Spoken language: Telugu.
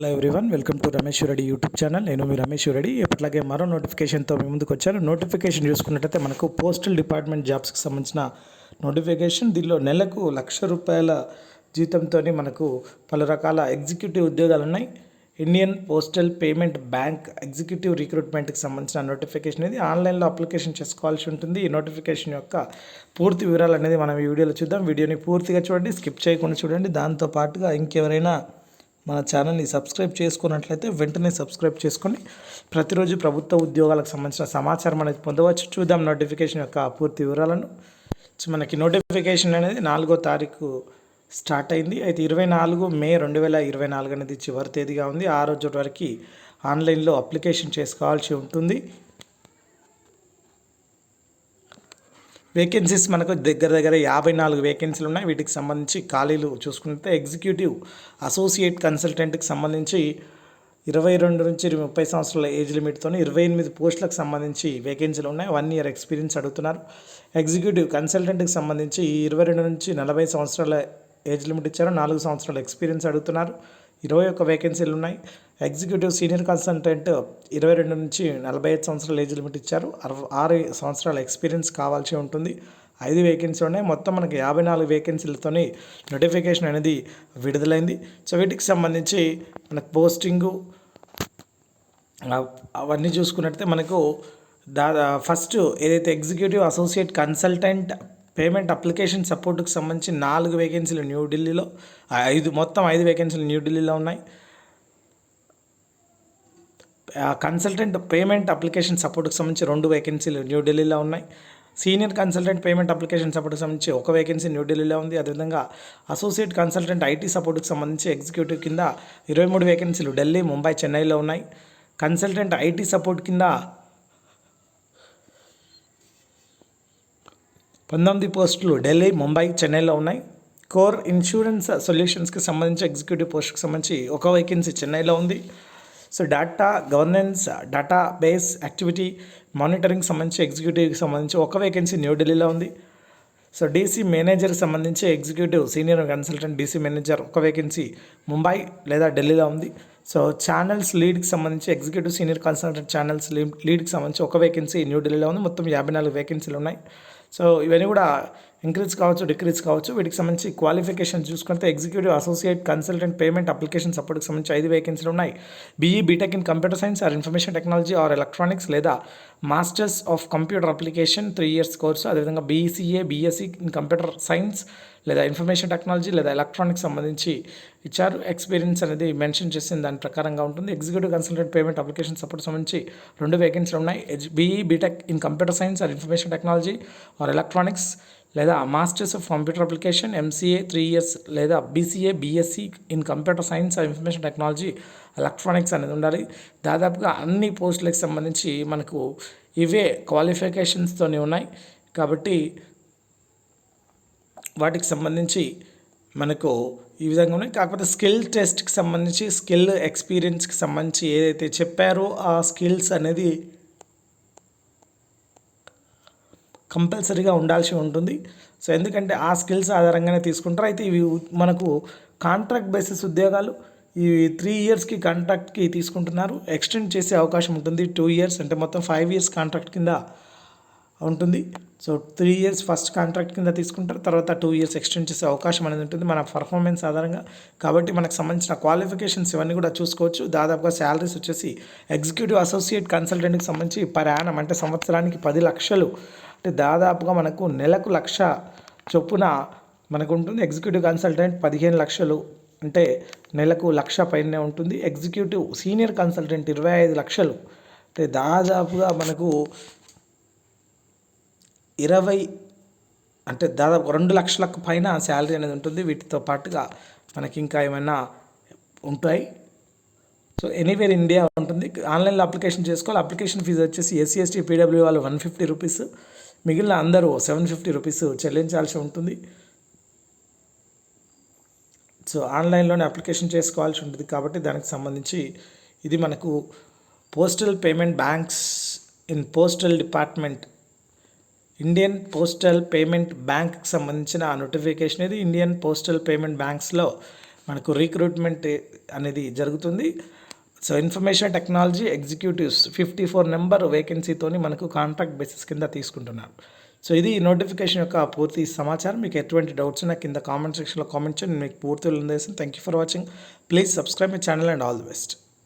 Hello everyone welcome to Ramesh Reddy YouTube channel నేను మీ రమేష్ రెడ్డి ఎప్పటిలాగే మరో నోటిఫికేషన్తో మీ ముందుకు వచ్చాను నోటిఫికేషన్ చూసుకున్నట్టయితే మనకు పోస్టల్ డిపార్ట్మెంట్ జాబ్స్కి సంబంధించిన నోటిఫికేషన్ దీనిలో నెలకు లక్ష రూపాయల జీతంతో మనకు పలు రకాల ఎగ్జిక్యూటివ్ ఉద్యోగాలు ఉన్నాయి. Indian postal payment bank executive రిక్రూట్మెంట్కి సంబంధించిన నోటిఫికేషన్ ఇది. ఆన్లైన్లో అప్లికేషన్ చేసుకోవాల్సి ఉంటుంది. ఈ నోటిఫికేషన్ యొక్క పూర్తి వివరాలు అనేది మనం ఈ వీడియోలో చూద్దాం. వీడియోని పూర్తిగా చూడండి స్కిప్ చేయకుండా చూడండి. దాంతో పాటుగా ఇంకెవరైనా మన ఛానల్ని సబ్స్క్రైబ్ చేసుకున్నట్లయితే వెంటనే సబ్స్క్రైబ్ చేసుకొని ప్రతిరోజు ప్రభుత్వ ఉద్యోగాలకు సంబంధించిన సమాచారం అనేది పొందవచ్చు. చూద్దాం నోటిఫికేషన్ యొక్క పూర్తి వివరాలను. సో మనకి నోటిఫికేషన్ అనేది నాలుగో తారీఖు స్టార్ట్ అయింది. అయితే ఇరవై నాలుగు మే రెండు వేల ఇరవై నాలుగు అనేది చివరి తేదీగా ఉంది. ఆ రోజు వరకు ఆన్లైన్లో అప్లికేషన్ చేసుకోవాల్సి ఉంటుంది. వేకెన్సీస్ మనకు దగ్గర దగ్గర యాభై నాలుగు వేకెన్సీలు ఉన్నాయి. వీటికి సంబంధించి ఖాళీలు చూసుకుంటే ఎగ్జిక్యూటివ్ అసోసియేట్ కన్సల్టెంట్కి సంబంధించి ఇరవై రెండు నుంచి ముప్పై సంవత్సరాల ఏజ్ లిమిట్తో ఇరవై ఎనిమిది పోస్టులకు సంబంధించి వేకెన్సీలు ఉన్నాయి. వన్ ఇయర్ ఎక్స్పీరియన్స్ అడుగుతున్నారు. ఎగ్జిక్యూటివ్ కన్సల్టెంట్కి సంబంధించి ఇరవై రెండు నుంచి నలభై సంవత్సరాల ఏజ్ లిమిట్ ఇచ్చారు. నాలుగు సంవత్సరాల ఎక్స్పీరియన్స్ అడుగుతున్నారు. ఇరవై ఒక్క వేకెన్సీలు ఉన్నాయి. ఎగ్జిక్యూటివ్ సీనియర్ కన్సల్టెంట్ ఇరవై రెండు నుంచి నలభై ఐదు సంవత్సరాల ఏజ్ లిమిట్ ఇచ్చారు. అరవై ఆరు సంవత్సరాల ఎక్స్పీరియన్స్ కావాల్సి ఉంటుంది. ఐదు వేకెన్సీలు ఉన్నాయి. మొత్తం మనకి యాభై నాలుగు వేకెన్సీలతోని నోటిఫికేషన్ అనేది విడుదలైంది. సో వీటికి సంబంధించి మనకు పోస్టింగు అవన్నీ చూసుకున్నట్టయితే మనకు దా ఫస్ట్ ఏదైతే executive associate consultant payment application సపోర్ట్కి సంబంధించి నాలుగు వేకెన్సీలు న్యూఢిల్లీలో ఐదు మొత్తం ఐదు వేకెన్సీలు న్యూఢిల్లీలో ఉన్నాయి. కన్సల్టెంట్ పేమెంట్ అప్లికేషన్ సపోర్ట్కి సంబంధించి రెండు వేకెన్సీలు న్యూఢిల్లీలో ఉన్నాయి. సీనియర్ కన్సల్టెంట్ పేమెంట్ అప్లికేషన్ సపోర్ట్కి సంబంధించి ఒక వేకెన్సీ న్యూఢిల్లీలో ఉంది. అదేవిధంగా అసోసియేట్ కన్సల్టెంట్ ఐటీ సపోర్ట్కి సంబంధించి ఎగ్జిక్యూటివ్ కింద ఇరవై మూడు వేకెన్సీలు ఢిల్లీ ముంబై చెన్నైలో ఉన్నాయి. కన్సల్టెంట్ ఐటీ సపోర్ట్ కింద పంతొమ్మిది పోస్టులు ఢిల్లీ ముంబై చెన్నైలో ఉన్నాయి. కోర్ ఇన్సూరెన్స్ సొల్యూషన్స్కి సంబంధించి ఎగ్జిక్యూటివ్ పోస్ట్కి సంబంధించి ఒక వేకెన్సీ చెన్నైలో ఉంది. So data governance database activity monitoring సంబంధించి ఎగ్జిక్యూటివ్కి సంబంధించి ఒక వేకెన్సీ న్యూఢిల్లీలో ఉంది. సో డీసీ మేనేజర్కి సంబంధించి executive senior consultant DC manager ఒక వేకెన్సీ ముంబై లేదా ఢిల్లీలో ఉంది. సో ఛానల్స్ లీడ్కి సంబంధించి ఎగ్జిక్యూటివ్ సీనియర్ కన్సల్టెంట్ ఛానల్స్ లీడ్కి సంబంధించి ఒక వేకెన్సీ న్యూఢిల్లీలో ఉంది. మొత్తం యాభై నాలుగు వేకెన్సీలు ఉన్నాయి. సో ఇవన్నీ కూడా ఇంక్రీజ్ కావచ్చు డిక్రీజ్ కావచ్చు వీటికి సంబంధించి క్వాలిఫికేషన్ చూసుకుంటే executive associate consultant payment application సపోర్ట్కి సంబంధించి ఐదు వేకెన్సీలు ఉన్నాయి. BE BTech in computer science or information technology or electronics లేదా masters of computer application three years course అదేవిధంగా BCA BSc in computer science లేదా ఇన్ఫర్మేషన్ టెక్నాలజీ లేదా ఎలక్ట్రానిక్స్ సంబంధించి ఇచ్చారు ఎక్స్పీరియన్స్ అనేది మెన్షన్ చేసిన దాని ప్రకారంగా ఉంటుంది. Executive consultant payment application support సంబంధించి రెండు వేకెన్సీలు ఉన్నాయి. BE BTech in computer science or information technology or electronics లేదా masters of computer application MCA three years లేదా BCA BSc in computer science and information technology electronics అనేది ఉండాలి. దాదాపుగా అన్ని పోస్టులకు సంబంధించి మనకు ఇవే క్వాలిఫికేషన్స్తోనే ఉన్నాయి. కాబట్టి వాటికి సంబంధించి మనకు ఈ విధంగా ఉన్నాయి. కాకపోతే స్కిల్ టెస్ట్కి సంబంధించి స్కిల్ ఎక్స్పీరియన్స్కి సంబంధించి ఏదైతే చెప్పారో ఆ స్కిల్స్ అనేది కంపల్సరీగా ఉండాల్సి ఉంటుంది. సో ఎందుకంటే ఆ స్కిల్స్ ఆధారంగానే తీసుకుంటారు. అయితే ఇవి మనకు కాంట్రాక్ట్ బేసిస్ ఉద్యోగాలు ఈ త్రీ ఇయర్స్కి కాంట్రాక్ట్కి తీసుకుంటున్నారు. ఎక్స్టెండ్ చేసే అవకాశం ఉంటుంది. టూ ఇయర్స్ అంటే మొత్తం ఫైవ్ ఇయర్స్ కాంట్రాక్ట్ కింద ఉంటుంది. So three years first contract కింద తీసుకుంటారు. తర్వాత టూ ఇయర్స్ ఎక్స్టెండ్ చేసే అవకాశం అనేది ఉంటుంది. మన పర్ఫార్మెన్స్ ఆధారంగా. కాబట్టి మనకు సంబంధించిన క్వాలిఫికేషన్స్ ఇవన్నీ కూడా చూసుకోవచ్చు. దాదాపుగా శాలరీస్ వచ్చేసి ఎగ్జిక్యూటివ్ అసోసియేట్ కన్సల్టెంట్కి సంబంధించి ప్రయాణం అంటే సంవత్సరానికి పది లక్షలు అంటే దాదాపుగా మనకు నెలకు లక్ష చొప్పున మనకు ఉంటుంది ఎగ్జిక్యూటివ్ కన్సల్టెంట్ పదిహేను లక్షలు అంటే నెలకు లక్ష పైనే ఉంటుంది. ఎగ్జిక్యూటివ్ సీనియర్ కన్సల్టెంట్ ఇరవై ఐదు లక్షలు. అంటే దాదాపుగా మనకు ఇరవై అంటే దాదాపు రెండు లక్షలకు పైన శాలరీ అనేది ఉంటుంది. వీటితో పాటుగా మనకి ఇంకా ఏమైనా ఉంటాయి. సో ఎనీవేర్ ఇండియా ఉంటుంది. ఆన్లైన్లో అప్లికేషన్ చేసుకోవాలి. అప్లికేషన్ ఫీజు వచ్చేసి ఎస్సీ ఎస్టీ పీడబ్ల్యూ వాళ్ళు వన్ ఫిఫ్టీ రూపీస్. మిగిలిన అందరూ సెవెన్ ఫిఫ్టీ రూపీస్ చెల్లించాల్సి ఉంటుంది. సో ఆన్లైన్లోనే అప్లికేషన్ చేసుకోవాల్సి ఉంటుంది కాబట్టి దానికి సంబంధించి ఇది మనకు postal payment banks in postal department Indian postal payment బ్యాంక్కి సంబంధించిన నోటిఫికేషన్ ఇది. ఇండియన్ పోస్టల్ పేమెంట్ బ్యాంక్స్లో మనకు రిక్రూట్మెంట్ అనేది జరుగుతుంది. So information technology executives fifty four number వేకెన్సీతోని మనకు కాంట్రాక్ట్ బేసిస్ కింద తీసుకుంటున్నారు. సో ఇది నోటిఫికేషన్ యొక్క పూర్తి సమాచారం. మీకు ఎటువంటి డౌట్స్ ఉన్నా కింద కామెంట్ సెక్షన్లో కామెంట్ చేయండి. మీకు పూర్తి ఉందేసి thank you for watching please subscribe my channel and all the best